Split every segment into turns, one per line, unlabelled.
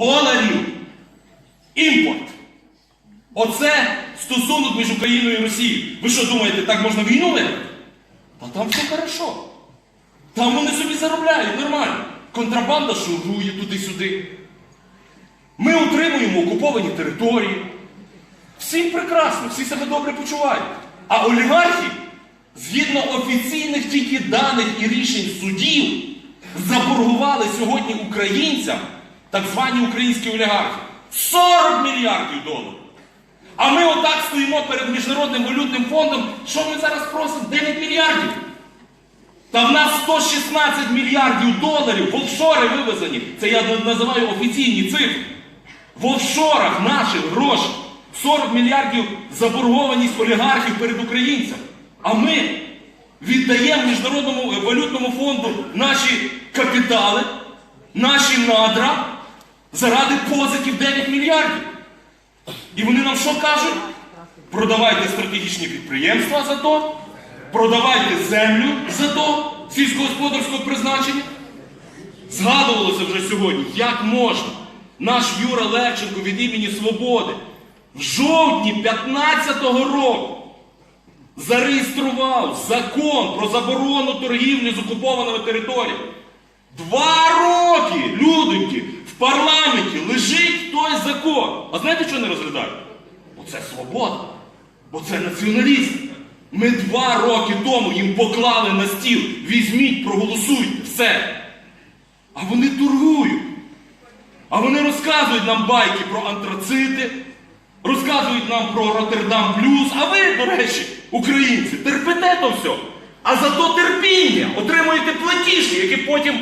доларів. Імпорт. Оце стосунок між Україною і Росією. Ви що думаєте, так можна війну виграти? Та там все хорошо. Там вони собі заробляють нормально. Контрабанда шурує туди-сюди. Ми утримуємо окуповані території. Всім прекрасно, всі себе добре почувають. А олігархи, згідно офіційних тільки даних і рішень судів, заборгували сьогодні українцям, так звані українські олігархи, 40 мільярдів доларів. А ми отак стоїмо перед Міжнародним валютним фондом. Що ми зараз просимо? 9 мільярдів. Та в нас 116 мільярдів доларів в офшори вивезені. Це я називаю офіційні цифри. В офшорах наших грошей 40 мільярдів заборгованість олігархів перед українцями. А ми віддаємо Міжнародному валютному фонду наші капітали, наші надра заради позиків 9 мільярдів. І вони нам що кажуть? Продавайте стратегічні підприємства за то, продавайте землю за то, сільськогосподарського призначення. Згадувалося вже сьогодні, як можна наш Юра Левченко від імені Свободи в жовтні 15-го року зареєстрував закон про заборону торгівлі з окупованими територіями. Два роки, людоньки, в парламенті лежить той закон. А знаєте, що не розглядають? Бо це свобода, бо це націоналізм. Ми два роки тому їм поклали на стіл. Візьміть, проголосуйте, все. А вони торгують. А вони розказують нам байки про антрацити, розказують нам про Роттердам Плюс. А ви, до речі, українці, терпите то все. А зато терпіння отримуєте платіжки, які потім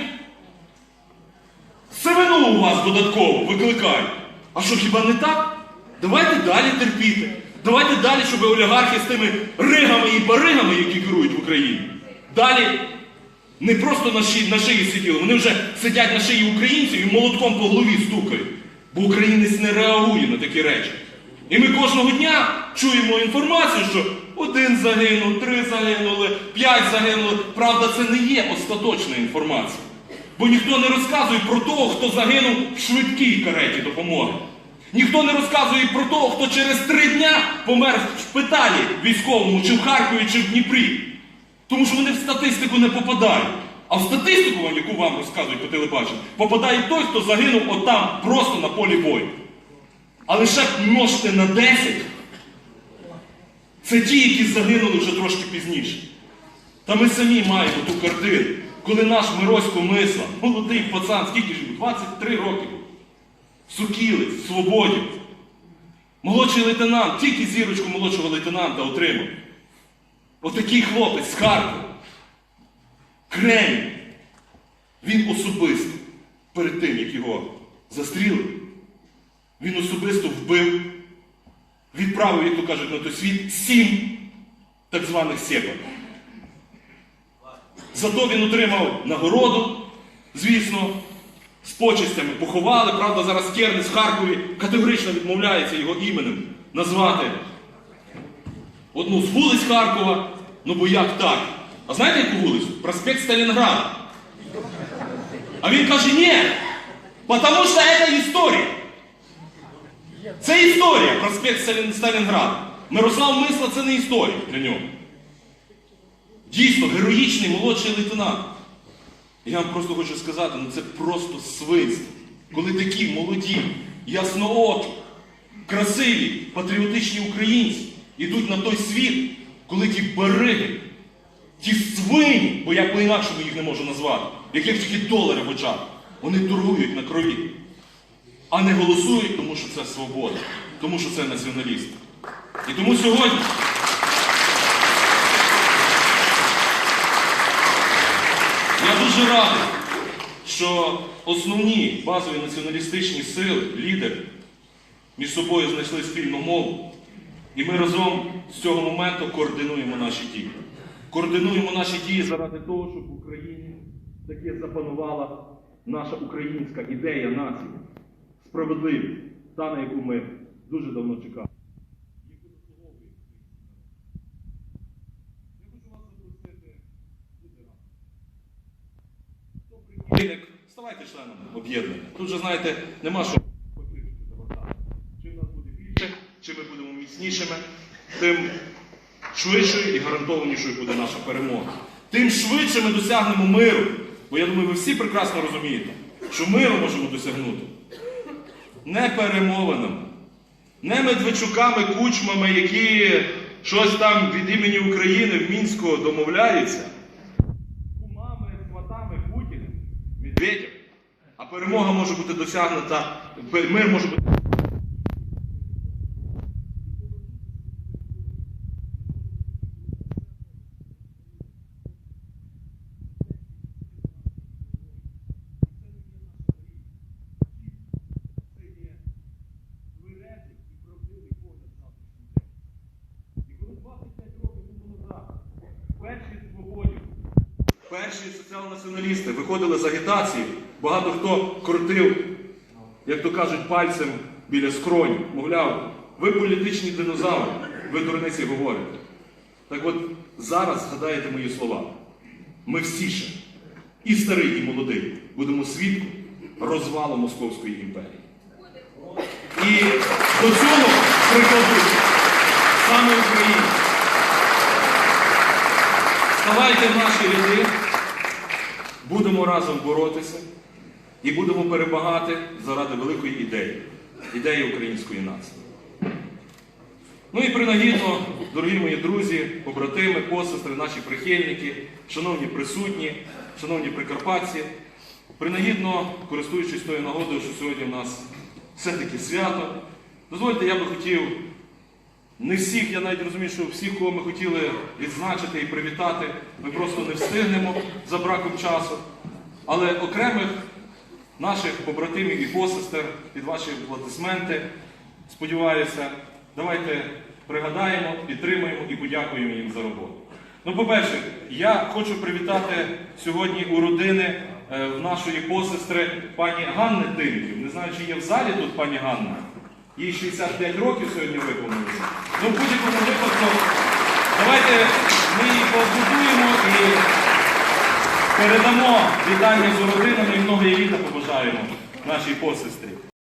сивину у вас додатково викликають. А що хіба не так? Давайте далі терпіти. Давайте далі, щоб олігархи з тими ригами і баригами, які керують в Україні, далі не просто на шиї, на шиї сиділи, вони вже сидять на шиї українців і молотком по голові стукають. Бо українець не реагує на такі речі. І ми кожного дня чуємо інформацію, що один загинув, три загинули, п'ять загинули. Правда, це не є остаточна інформація. Бо ніхто не розказує про того, хто загинув в швидкій кареті допомоги. Ніхто не розказує про того, хто через три дня помер в шпиталі військовому, чи в Харкові, чи в Дніпрі. Тому що вони в статистику не попадають. А в статистику, яку вам розказують по телебаченню, попадає той, хто загинув отам, просто на полі бою. А лише множте на 10, це ті, які загинули вже трошки пізніше. Та ми самі маємо ту картину, коли наш Миросько Мисла, молодий пацан, скільки ж йому? 23 роки. Сукілець, в свободі. Молодший лейтенант, тільки зірочку молодшого лейтенанта отримав. Отакий хлопець з Харкова. Кремінь. Він особисто, перед тим, як його застрілили, він особисто вбив, відправив, як то кажуть, на той світ сім так званих сєпар. Зато він отримав нагороду, звісно, з почестями поховали. Правда, зараз Кернес в Харкові категорично відмовляється його іменем назвати одну з вулиць Харкова. Ну бо як так? А знаєте яку вулицю? Проспект Сталінграда. А він каже, ні, тому що це історія. Це історія, проспект Сталін- Сталінграда. Мирослав Мисла це не історія для нього. Дійсно, героїчний молодший лейтенант. Я вам просто хочу сказати, ну це просто свинство. Коли такі молоді, ясноокі, красиві, патріотичні українці йдуть на той світ, коли ті бариги, ті свині, бо я по-інакшому їх не можу назвати, яких тільки долари в очах, вони торгують на крові, а не голосують, тому що це свобода, тому що це націоналізм. І тому сьогодні. Я дуже радий, що основні базові націоналістичні сили, лідери між собою знайшли спільну мову. І ми разом з цього моменту координуємо наші дії. Координуємо наші дії заради того, щоб в Україні таки запанувала наша українська ідея нації. Справедливість, та на яку ми дуже давно чекали. Яку заслуговує українська нація. Я хочу вас запросити бути разом. Хто прихильник, ставайте членом об'єднання. Тут же, знаєте, нема що завертати. Чим нас буде більше, чим ми будемо міцнішими, тим швидшою і гарантованішою буде наша перемога. Тим швидше ми досягнемо миру. Бо я думаю, ви всі прекрасно розумієте, що миру можемо досягнути. Не перемовинами, не Медведчуками, кучмами, які щось там від імені України в Мінську домовляються, Медведєв. А перемога може бути досягнута, мир може бути. тверезий і правдивий погляд на завтрашній день. І коли 25 років тому назад перші свободі, перші соціал-націоналісти виходили з агітації, багато хто крутив, як то кажуть, пальцем біля скроні, мовляв, ви політичні динозаври, ви дурниці говорите. Так от зараз згадаєте мої слова. Ми всі ще, і старий, і молодий, будемо свідком розвалу Московської імперії. І до цього прикладуть саме Україна. Ставайте в наші ряди, будемо разом боротися і будемо перемагати заради великої ідеї, ідеї української нації. Ну і принагідно, дорогі мої друзі, побратими, посестри, наші прихильники, шановні присутні, шановні прикарпатці, принагідно, користуючись тою нагодою, що сьогодні в нас все-таки свято, дозвольте, я би хотів не всіх, я навіть розумію, що всіх, кого ми хотіли відзначити і привітати, ми просто не встигнемо за браком часу. Але окремих наших побратимів і посестер під ваші аплодисменти, сподіваюся, давайте пригадаємо, підтримаємо і подякуємо їм за роботу. Ну, по-перше, я хочу привітати сьогодні у родини е, в нашої посестри пані Ганни Тимків. Не знаю, чи є в залі тут пані Ганна. Їй 65 років сьогодні виповнилося. Ну, в будь-якому випадку, давайте ми її поаплодуємо і передамо вітання з родинами і многої літа побажаємо нашій посестрі.